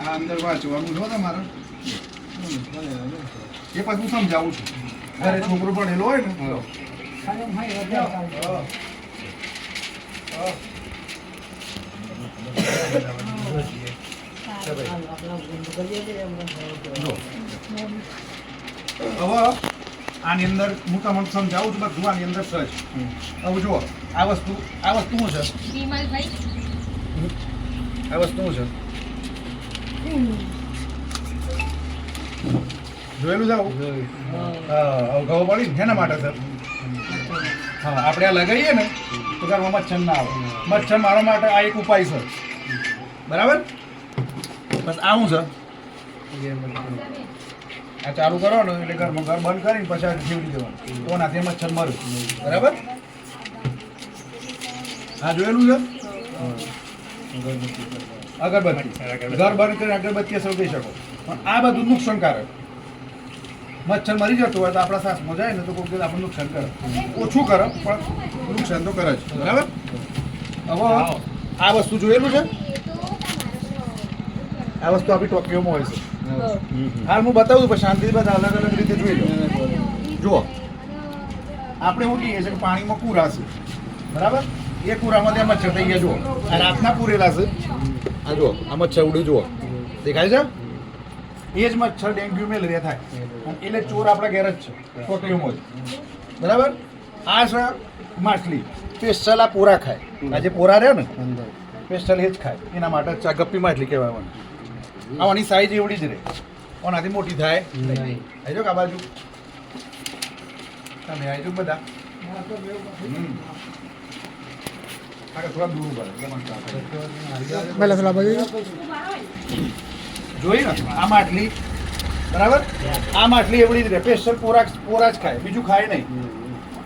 આ અંદર વાંચવાનું છો તમારે. એ પછી હું સમજાવું છું. ઘરે છોકરો ભણેલો હોય ને. હવે આની અંદર હું તમને સમજાવું છું બધું આની અંદર સજ. હવે જુઓ. આ વસ્તુ આ વસ્તુ શું છે? આ વસ્તુ શું છે? જોયેલું જાવ હા ગૌ પડી ને એના માટે સર હા આપણે આ લગાવીએ ને તો ઘરમાં મચ્છર ના આવે. મચ્છર મારવા માટે આ એક ઉપાય છે. બરાબર? બસ આવું છે. આ ચાલુ કરો ને એટલે ઘરમાં ઘર બંધ કરીને પછી આ જીવડી દેવાનું તો નાથી મચ્છર મરે. બરાબર? હા, જોયેલું છે? અગરબત્તી. ઘર બંધ કરીને અગરબત્તી સળગાવી શકો. પણ આ બધું નુકસાનકારક. મચ્છર મરી જતું હોય તો આપણા શ્વાસમાં જાય ને તો કોઈ આપણે નુકસાન કરે. ઓછું કરે, પણ નુકસાન તો કરે જ. બરાબર? હવે આ વસ્તુ જોયેલું છે? આ વસ્તુ આપણી ટોકીઓમાં હોય છે. હાલ હું બતાવું છું શાંતિથી બધા અલગ અલગ રીતે જોઈ લો. જુઓ. આપણે શું કહીએ છીએ કે પાણીમાં કુરા છે. બરાબર? એ કુરામાં આ મચ્છર થઈ ગયા, જુઓ. આ રાતના પૂરેલા છે. આ જુઓ, આ મચ્છર ઉડે જુઓ. દેખાય છે? એ જ મચ્છર ડેન્ગ્યુ, મેલેરિયા થાય. એટલે ચોર આપણા ઘેર જ છે ટોટલીમાં જ. બરાબર? આ છે માછલી. સ્પેશિયલ આ પોરા ખાય. આ જે પોરા રહે ને, સ્પેશિયલ એ જ ખાય. એના માટે ગપ્પી માછલી કહેવાય મને. આની સાઈઝ એવડી જ રહે. ઓનાથી મોટી થાય? નહીં. આવજો કે આ બાજુ. તમે આવજો બધા. હમ. આ થોડા દૂર ઊભા રહો, એટલે મને કામ કરે. જોઈ ને? આ માટલી બરાબર? આ માટલી એવડી જ રહે. પેસ્ટર પોરા પોરા જ ખાય. બીજું ખાય નહીં.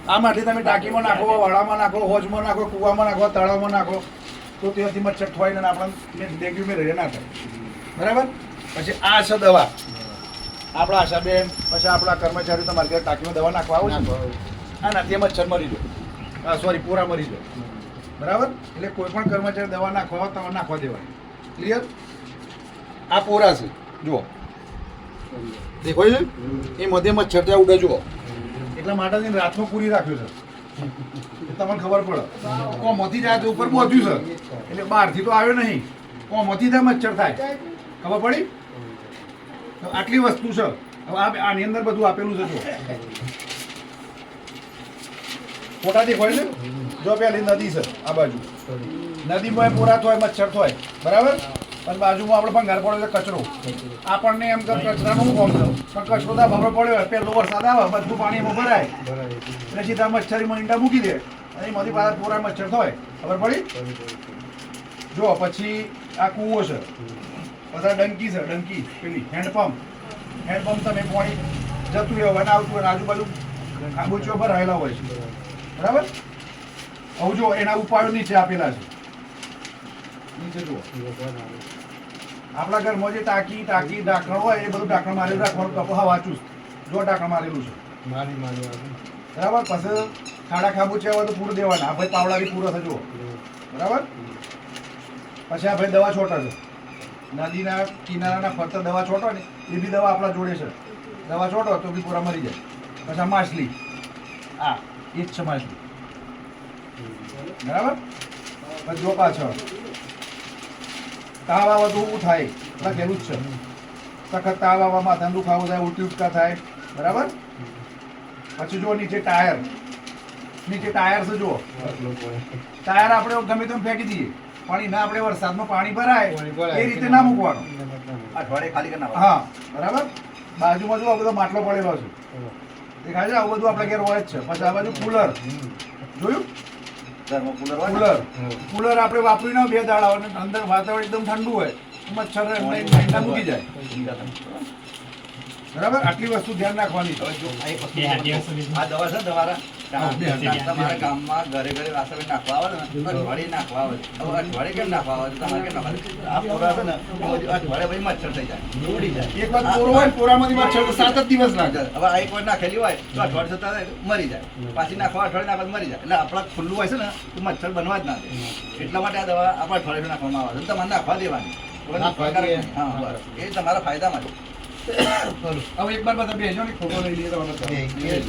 આ માટલી તમે ટાંકીમાં નાખો વાડામાં નાખો હોજમાં નાખો કૂવામાં નાખો તળાવમાં નાખો તો ત્યાંથી મચ્છર થવાય ને આપણને ડેન્ગ્યુ મેલેરિયા ના થાય. બરાબર? પછી આ છે દવા. આપણા આશાબેન પછી આપણા કર્મચારીઓ તમારે ઘરે ટાંકીમાં દવા નાખવા આવું હા ના ત્યાં મચ્છર મરી જાય સોરી પૂરા મરી જાય બરાબર? એટલે કોઈ પણ કર્મચારી દવા નાખવા તમારે નાખવા દેવાય. ક્લિયર આ પોરા છે. જુઓ. દેખો છે એ મધ્ય મચ્છર ત્યાં ઉડે જુઓ. એટલા માટે રાતમાં પૂરી રાખ્યું છે. તમને ખબર પડે. કોમથી જાય તો ઉપર પહોંચ્યું છે. એટલે બહારથી તો આવ્યો નહીં. કોમથી ત્યાં મચ્છર થાય. ખબર પડી? આટલી વસ્તુ છે. હવે આની અંદર બધું આપેલું છે જુઓ ફોટા દેખાય જો પેલી નદી છે, આ બાજુ. નદીમાં પૂરા થાય મચ્છર થાય બરાબર? અને બાજુમાં આપણે ભંગાર પડ્યો કચરો. આપણને એમ કે કચરાનું કોમ છે? પણ કચરો તો ભમરો પડ્યો પહેલો વરસાદ આવે, બધું પાણી એમાં ભરાય. એટલે સીધા મચ્છરીમાં ઈંડા મૂકી દે. અને એમાંથી પાછા પૂરા મચ્છર થાય. ખબર પડી? જો, પછી આ કૂવો છે. બધા ડંકી છે ડંકી. પેલી હેન્ડપંપ. હેન્ડપંપ તમે પાણી જતું હોય અને આવતું હોય અને આજુબાજુ ખાબોચીઓ ભરાયેલા હોય છે. બરાબર? હવે જો એના ઉપાયો નીચે આપેલા છે. નીચે જુઓ. આપણા ઘરમાં જે ટાંકી ટાંકી ઢાંકણ હોય એ બધું ઢાંકણ મારેલું રાખવાનું કપો હા વાંચું. જો ઢાંકણ મારેલું છે. મારી મારી બરાબર? પછી ખાડા ખાબોચિયા હોય તો પૂરું દેવાના. આ ભાઈ પાવડાની પૂરો થજો બરાબર? પછી આ ભાઈ દવા છોટા છે. નદીના કિનારાના ફરતા દવા છોટો ને, એ બી દવા આપણા જોડે છે. દવા છોટો તો બી પૂરા મરી જાય. પછી માછલી. આ, એ જ છે માછલી. બરાબર? પછી જો પાછળ. તાવ આવે તો ઊભું થાય. લખેલું જ છે. સખત તાવ આવવા માથાનો દુખાવો થાય, ઉલટી ઉટકા થાય. બરાબર? પછી જો નીચે ટાયર. નીચે ટાયર છે, જુઓ. ટાયર આપણે ગમે તેમ ફેંકી દઈએ. પણ એના આપણે વરસાદમાં પાણી ભરાય પાણી ભરાય. એ રીતે ના મૂકવાનું. અઠવાડિયે ખાલી કરી હા બરાબર? બાજુમાં જો આ બધો માટલો પડેલો છે. દેખાય છે આવું બધું આપણે ઘેર હોય જ છે. પછી આ બાજુ કુલર. જોયું? કુલર હોય ને? કુલર. કુલર આપણે વાપરીને બે દાડા અને અંદર વાતાવરણ એકદમ ઠંડુ હોય. મચ્છર એમને મૂકી જાય. બરાબર? આટલી વસ્તુ ધ્યાન રાખવાની. આ દવા છે ને તમારા તમારા ગામમાં ઘરે ઘરે વાસણ નાખવા આવે ને? અઠવાડિયે નાખવા આવે. હવે અઠવાડિયે કેમ નાખવા આવે? તમારે કેમ નાખવા આ પોરા છે ને અઠવાડિયે પછી મચ્છર થઈ જાય. ઉડી જાય. એક વાર પોરો હોય પોરામાંથી મચ્છર તો સાત જ દિવસ લાગે. હવે આ એક વાર નાખેલી હોય તો અઠવાડિયે જતા મરી જાય. પાછી નાખવા અઠવાડિયે નાખવા મરી જાય. એટલે આપણા ખુલ્લું હોય છે ને તો મચ્છર બનવા જ ના દે. એટલા માટે આ દવા આપણે અઠવાડિયે નાખવામાં આવે છે. તમારે નાખવા દેવાની. હા બસ એ તમારા ફાયદામાં છે. હવે એક વાર બધા બેસજો ને ખોટો લઈ લઈએ તો આપણે એ- એ-